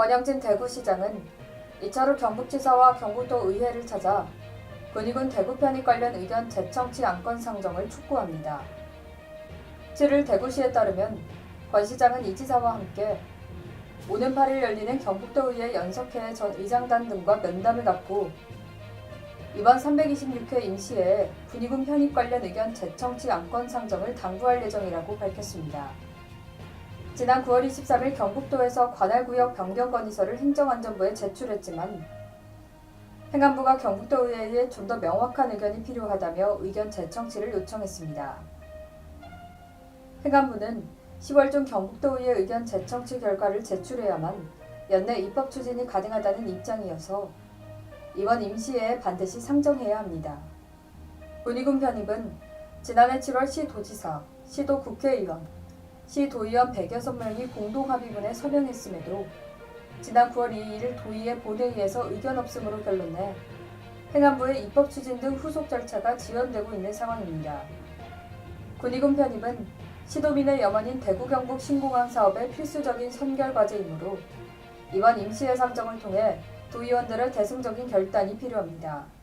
권영진 대구시장은 이차로 경북지사와 경북도 의회를 찾아 군의군 대구 편입 관련 의견 재청취 안건 상정을 촉구합니다. 7일 대구시에 따르면 권 시장은 이 지사와 함께 오는 8일 열리는 경북도 의회 연석회 전 의장단 등과 면담을 갖고 이번 326회 임시회에 군의군 편입 관련 의견 재청취 안건 상정을 당부할 예정이라고 밝혔습니다. 지난 9월 23일 경북도에서 관할구역 변경 건의서를 행정안전부에 제출했지만 행안부가 경북도 의회에 좀 더 명확한 의견이 필요하다며 의견 재청취를 요청했습니다. 행안부는 10월 중 경북도 의회 의견 재청취 결과를 제출해야만 연내 입법 추진이 가능하다는 입장이어서 이번 임시회에 반드시 상정해야 합니다. 군의군 편입은 지난해 7월 시도지사, 시도 국회의원, 시 도의원 106명이 공동 합의문에 서명했음에도 지난 9월 2일 도의회 본회의에서 의견 없음으로 결론내 행안부의 입법 추진 등 후속 절차가 지연되고 있는 상황입니다. 군의군 편입은 시도민의 염원인 대구 경북 신공항 사업의 필수적인 선결 과제이므로 이번 임시회 상정을 통해 도의원들의 대승적인 결단이 필요합니다.